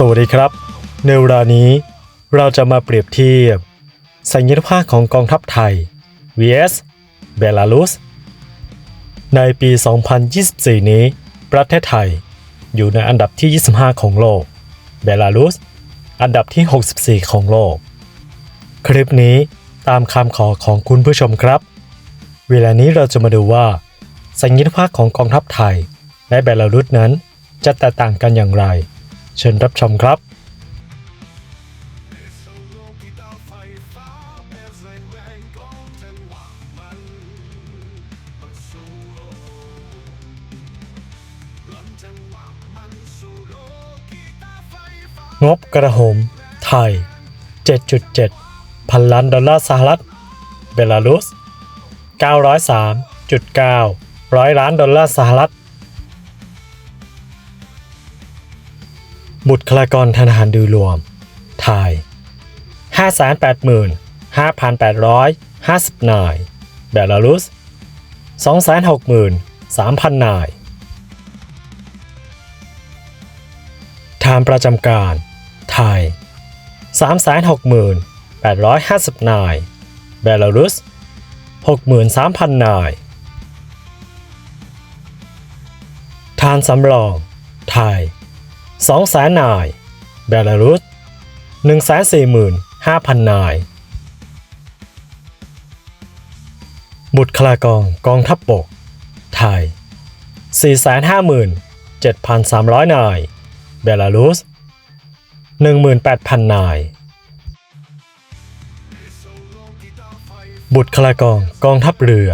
สวัสดีครับ ในเวลานี้เราจะมาเปรียบเทียบ สัญญาภาพของกองทัพไทย vs เบลารุส ในปี 2024 นี้ ประเทศไทยอยู่ในอันดับที่ 25 ของโลก เบลารุส อันดับที่ 64 ของโลก คลิปนี้ตามคำขอของคุณผู้ชมครับ เวลานี้เราจะมาดูว่า สัญญาภาพของกองทัพไทย และเบลารุสนั้นจะแตกต่างกันอย่างไร เชิญรับชมครับงบกระหมไทย 7.7 พันล้านดอลลาร์สหรัฐ เบลารุส 903.9 ร้อยล้านดอลลาร์สหรัฐ บุคลากรทหารดูรวม ไทย 585,850 นาย เบลารุส 263,000 นาย ฐานประจำการ ไทย 360,850 นาย เบลารุส 63,000 นาย ฐานสำรอง ไทย 200,000นาย เบลารุส145,000 นาย บุตรคลากรกองทัพบบก ไทย 457,300 นาย เบลารุส 18,000 นาย บุตรคลากรกองทัพเรือ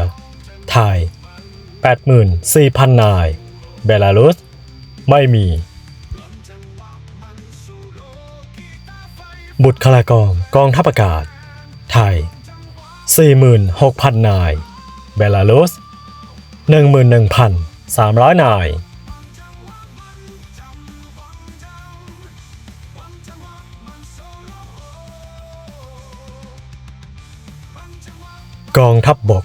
ไทย 84,000 นาย เบลารุส ไม่มี บุตรคลากรกองทัพอากาศ ไทย 46,000 นาย เบลารุส 11,300 นาย กองทัพบบก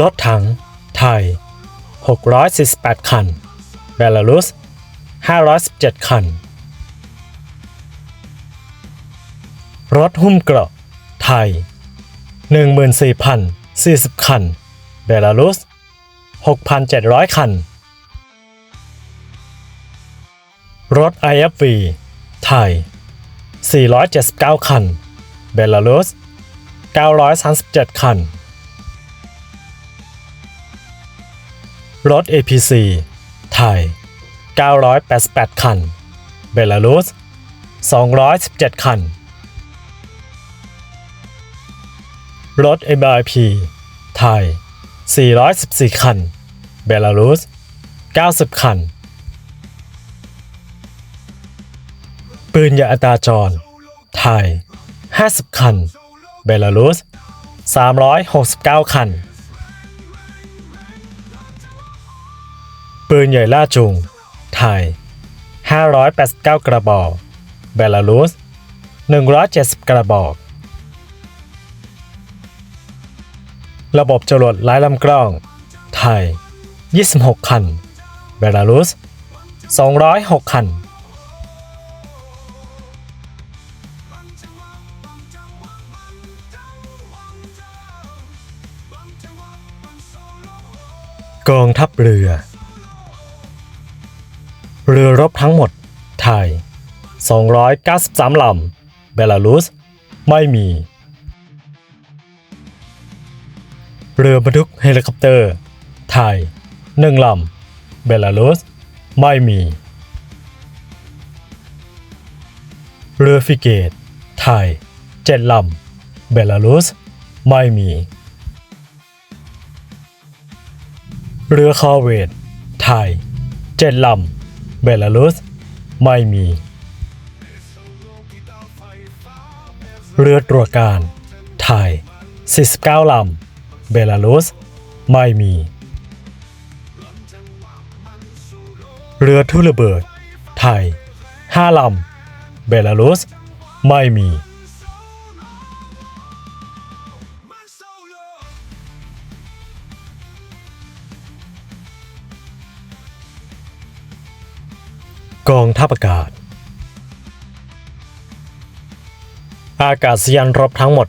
รถถัง ไทย 648 คัน เบลารุส 517 คัน รถหุ้มเกราะ ไทย 14,040 คัน เบลารุส 6,700 คัน รถ IFV ไทย 479 คัน เบลารุส 937 คัน รถ APC ไทย 988 คัน เบลารุส 217 คัน รถ MIP ไทย 414 คัน เบลารุส 90 คัน ปืนยาอัตราจร ไทย 50 คัน เบลารุส 369 คัน ปืนใหญ่ล่าจุง ไทย 589 กระบอก เบลารุส 170 กระบอก ระบบจรวดไร้ลำกล้อง ไทย 26 คัน เบลารุส 206 คัน กองทัพเรือ เรือรบทั้งหมด ไทย 293 ลำ เบลารุส ไม่มี เรือบรรทุกเฮลิคอปเตอร์ ไทย1ลำเบลารุส ไม่มี เรือฟิเกต ไทย7ลำเบลารุส ไม่มี เรือคอร์เวตไทย7ลำเบลารุส ไม่มี เรือตรวจการ ไทย 49 ลำ เบลารุส ไม่มี เรือทุ่ระเบิด ไทย5ลำ เบลารุส ไม่มีกกองทัพอากาศ อากาศยานรบทั้งหมด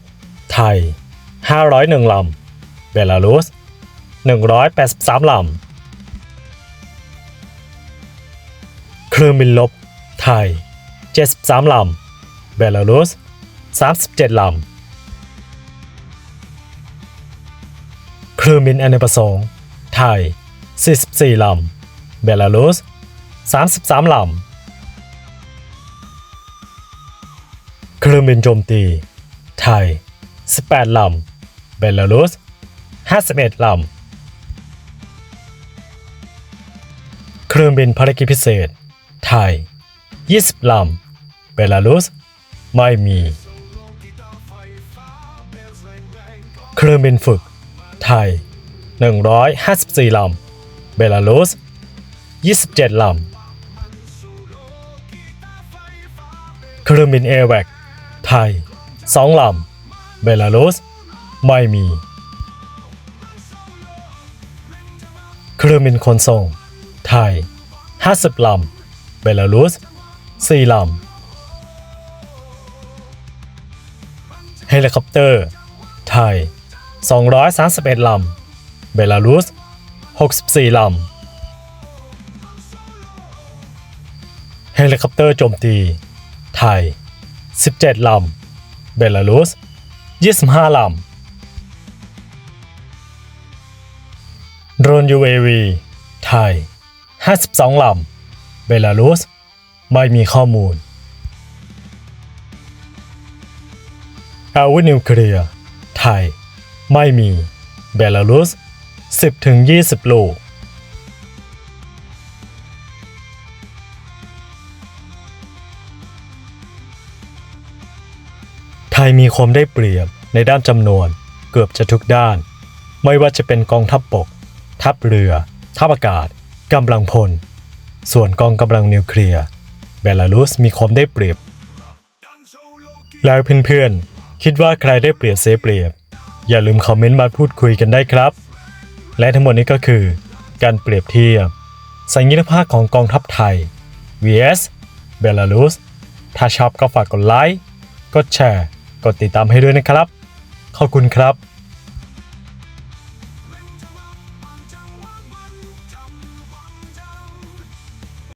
ไทย 501 ลำ เบลารุส 183 ลำ เครื่องบินลบ ไทย 73 ลำ เบลารุส 37 ลำ เครื่องบินอเนกประสงค์ ไทย 44 ลำ เบลารุส 33 ลำ เครื่องบินโจมตี ไทย 18 ลำ เบลารุส 51 ลำ เครื่องบินภารกิจพิเศษ ไทย 20 ลำ เบลารุส ไม่มี เครื่องบินฝึก ไทย 154 ลำ เบลารุส 27 ลำ เครื่องบินเอแวกไทย 2 ลำ เบลารุส ไม่มี เครื่องบินขนส่ง ไทย 50 ลำ เบลารุส 4 ลำ เฮลิคอปเตอร์ ไทย 231 ลำ เบลารุส 64 ลำ เฮลิคอปเตอร์โจมตี ไทย 17 ลำ เบลารุส 25 ลำ ดรน UAV ไทย 52 ลำ เบลารุส ไม่มีข้อมูล อาวุธนิวเคลียร์ ไทย ไม่มี เบลารุส 10-20 ลูก ไทยมีความได้เปรียบในด้านจำนวนเกือบจะทุกด้าน ไม่ว่าจะเป็นกองทัพบบก ทัพเรือ ทัพอากาศกำลังพล ส่วนกองกำลังนิวเคลียร์เบลารุสมีความได้เปรียบ แล้วเพื่อนๆ คิดว่าใครได้เปรียบเสียเปรียบ อย่าลืมคอมเมนต์มาพูดคุยกันได้ครับ และทั้งหมดนี้ก็คือ การเปรียบเทียบ สัญญาภาพของกองทัพไทย vs เบลารุสถ้าชอบก็ฝากกดไลค์ กดแชร์ กดติดตามให้ด้วยนะครับ ขอบคุณครับ